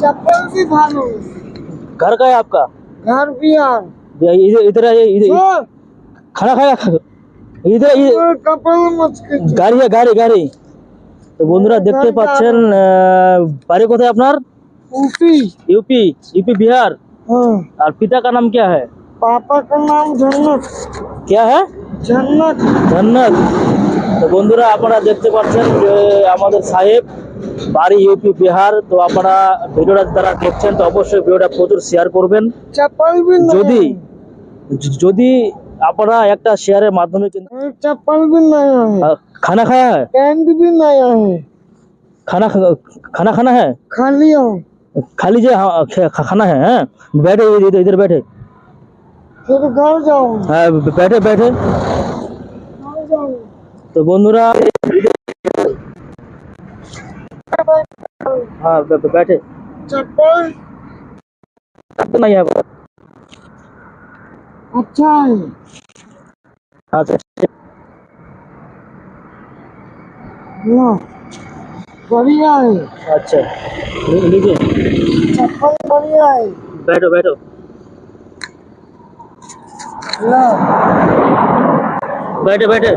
चप्पल भी भालो घर का है आपका घर भी आन इधर इधर आइए इधर सर खाना खाया इधर इधर ওর কপাল মুচকে গাড়ি গাড়ি গাড়ি তো বন্ধুরা দেখতে পাচ্ছেন আহ, বাড়ি কোথায় আপনার ऊपी यूपी यूपी बिहार हाँ और पिता का नाम क्या है पापा का नाम जन्नत क्या है जन्नत জান্নাত তো বন্ধুরা আপনারা দেখতে পাচ্ছেন যে আমাদের সাহেব বাড়ি ইউপি বিহার তো আপনারা ভিডিওটা যারা দেখছেন তো অবশ্যই ভিডিওটা প্রচুর শেয়ার করবেন चप्पल भी नहीं যদি য- যদি আপনারা একটা শেয়ারের মাধ্যমে কিন্তু है। चप्पल भी नया है আহ, খানা খায়া है पैंट भी नया है खाना खा- खाना खाना है खाली हो खाली जे हाँ, खे- खा- खाना है हैं? बैठे इधर इधर बैठे फिर घर जाओ হ্যাঁ बैठे बैठे घर जाओ हाँ बैठे। चप्पल। नहीं है अच्छा है। हाँ सर। बढ़िया है। अच्छा। लीजिए। चप्पल बढ़िया है। बैठो बैठो। बैठे बैठे।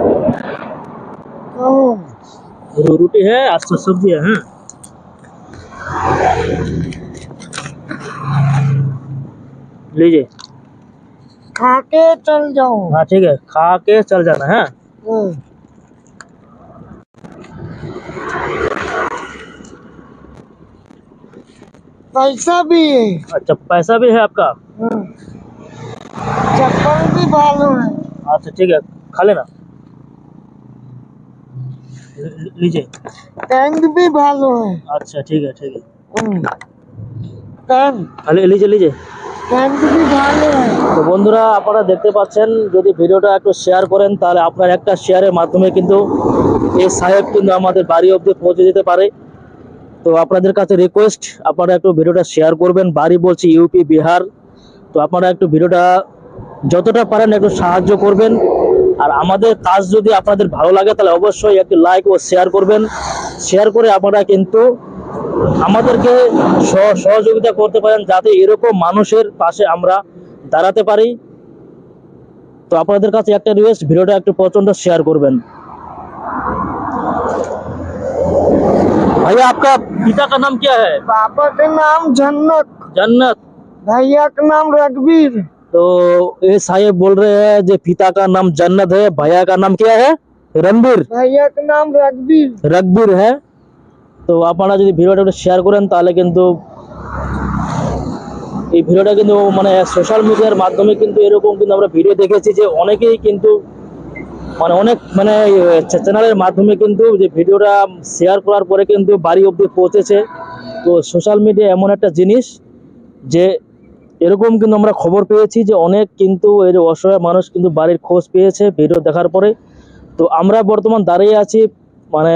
रोटी है आज तो सब्ज़ी है हाँ। लीजिए। खा के चल जाओ हाँ ठीक है। खा के चल जाना है? पैसा भी है। अच्छा पैसा भी है आपका? हम्म। चप्पल भी बालू है अच्छा ठीक है। खा लेना। लीजिए। टैंक भी बालू है अच्छा ठीक है ठीक है। हम्म। टैंक लीजिए लीजिए। তো বন্ধুরা, আপনারা দেখতে পাচ্ছেন, যদি ভিডিওটা একটু শেয়ার করেন, তাহলে আপনার একটা শেয়ারের মাধ্যমে কিন্তু এই সাহেব কিন্তু আমাদের বাড়ি অবধি পৌঁছে যেতে পারে। তো আপনাদের কাছে রিকোয়েস্ট আপনারা একটু ভিডিওটা শেয়ার করবেন। বাড়ি বলছি ইউপি বিহার। তো আপনারা একটু ভিডিওটা যতটা পারেন একটু সাহায্য করবেন। আর আমাদের কাজ যদি আপনাদের ভালো লাগে, তাহলে অবশ্যই একটু লাইক ও শেয়ার করবেন। শেয়ার করে আপনারা কিন্তু আমাদেরকে সহ- সহযোগিতা করতে পারেন যাতে এরকম মানুষের পাশে আমরা দাঁড়াতে পারি তো আপনাদের কাছে একটা রিকোয়েস্ট ভিডিওটা একটু প্রচন্ড শেয়ার করবেন भैया आपका पिता का नाम क्या है पापा का नाम जन्नत जन्नत भैया का नाम रघबीर तो ये साहेब बोल रहे हैं जो पिता का नाम जन्नत है भैया का नाम क्या है रणबीर भैया का नाम रघबीर রকবীর হ্যাঁ তো আপনারা যদি ভিডিওটা একটু শেয়ার করেন, তাহলে কিন্তু এই ভিডিওটা কিন্তু মানে সোশ্যাল মিডিয়ার মাধ্যমে কিন্তু এরকম কিন্তু আমরা ভিডিও দেখেছি যে অনেকেই কিন্তু মানে অনেক মানে চ্যানেলের মাধ্যমে কিন্তু যে ভিডিওটা শেয়ার করার পরে কিন্তু বাড়ি অবধি পৌঁছেছে। তো সোশ্যাল মিডিয়া এমন একটা জিনিস যে এরকম কিন্তু আমরা খবর পেয়েছি যে অনেক কিন্তু এর অসহায় মানুষ কিন্তু বাড়ির খোঁজ পেয়েছে ভিডিও দেখার পরে। তো আমরা বর্তমান দাঁড়িয়ে আছি মানে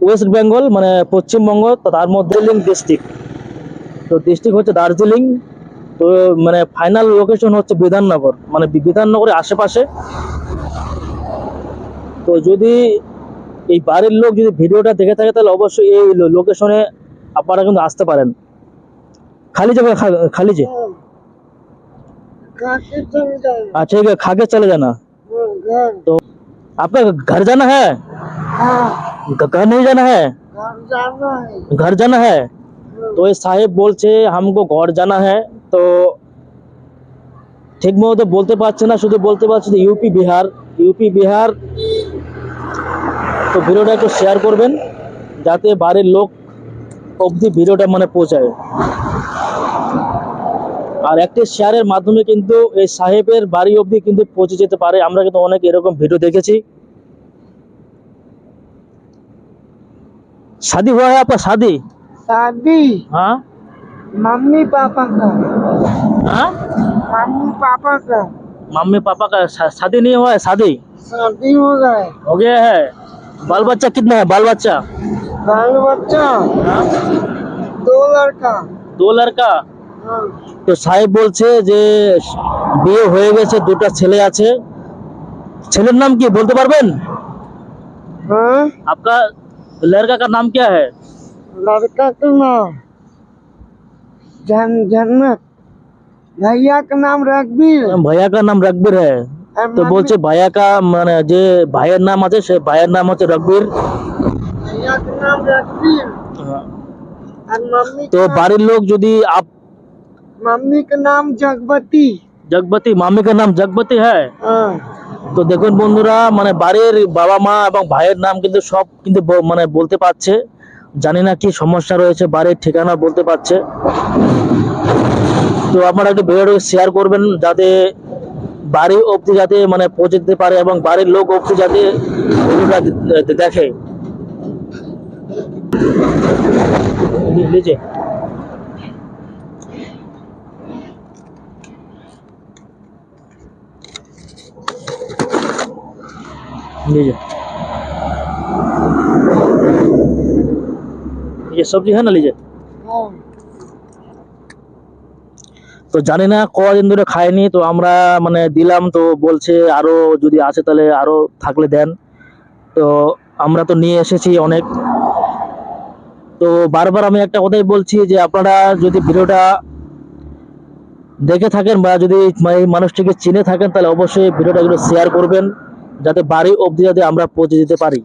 ওয়েস্ট বেঙ্গল মানে পশ্চিমবঙ্গ তো তার মধ্যে দার্জিলিং ডিস্ট্রিক্ট তো ডিস্ট্রিক্ট হচ্ছে দার্জিলিং তো মানে ফাইনাল লোকেশন হচ্ছে বিধাননগর মানে বি- বিধাননগরের আশেপাশে তো যদি এই বাড়ির লোক যদি ভিডিওটা দেখে থাকে তাহলে অবশ্যই এই লোকেশনে আপনারা কিন্তু আসতে পারেন খালি যাবে খালি যে खा के चल जाओ हाँ ठीक है खा के चले जाना हाँ, घर आपका घर जाना है हाँ घ- घर नहीं जाना है घर जाना है घर जाना है তো এই সাহেব বলছে হামকো ঘর জানা হ্যাঁ তো ঠিক মতো বলতে পারছে না শুধু বলতে পারছে যে ইউপি বিহার ইউপি বিহার তো ভিডিওটা একটু শেয়ার করবেন যাতে বাড়ির লোক অবধি ভিডিওটা মানে পৌঁছায় আর একটি শেয়ারের মাধ্যমে কিন্তু এই সাহেবের বাড়ি অবধি কিন্তু পৌঁছে যেতে পারে আমরা কিন্তু অনেক এরকম ভিডিও দেখেছি शादी हुआ है आपका शादी शादी हाँ मम्मी पापा का हाँ मम्मी पापा का मम्मी पापा का शा- शादी नहीं हुआ है शादी शादी हो गए हो गया है बाल बच्चा कितना है बाल बच्चा बाल बच्चा हाँ? दो लड़का दो लड़का हाँ তো সাহেব বলছে যে বিয়ে হয়ে গেছে দুটো ছেলে আছে ছেলের নাম কি বলতে পারবেন हाँ आपका लड़का का नाम क्या है लड़का का नाम जन जन्नत भैया का नाम रघबीर ভাইয়া কা নাম রকবীর হ্যাঁ और তো मम्मी- বলছে ভাইয়া কা মানে যে ভাইয়ের নাম আছে সে ভাইয়ের নাম হচ্ছে রকবীর भैया का नाम रघबीर और मम्मी তো का বাড়ির লোক যদি আপ मम्मी का नाम जगवती জগবতী মামিকার নাম জগবতী হ্যাঁ हाँ তো দেখুন বন্ধুরা মানে বাড়ির বাবা মা এবং ভাইয়ের নাম কিন্তু সব কিন্তু মানে বলতে পারছে। জানি না কি সমস্যা রয়েছে, বাড়ির ঠিকানা বলতে পারছে। তো আপনারা একটু ভিডিওটাকে শেয়ার করবেন যাতে বাড়ি অবধি যাতে মানে পৌঁছে দিতে পারে এবং বাড়ির লোক অবধি যাতে দেখে। লিজে लीजिए ये सब्जी है ना लीजिए हाँ তো জানি না কদিন ধরে খাইনি তো আমরা মানে দিলাম তো বলছে আরো যদি আছে তাহলে আরো থাকলে দেন তো আমরা তো নিয়ে এসেছি অনেক তো বারবার আমি একটা কথাই বলছি যে আপনারা যদি ভিডিওটা দেখে থাকেন বা যদি এই মানুষটিকে চিনে থাকেন তাহলে অবশ্যই ভিডিওটা এগুলো শেয়ার করবেন যাতে বাড়ি অবধি যাতে আমরা পৌঁছে দিতে পারি।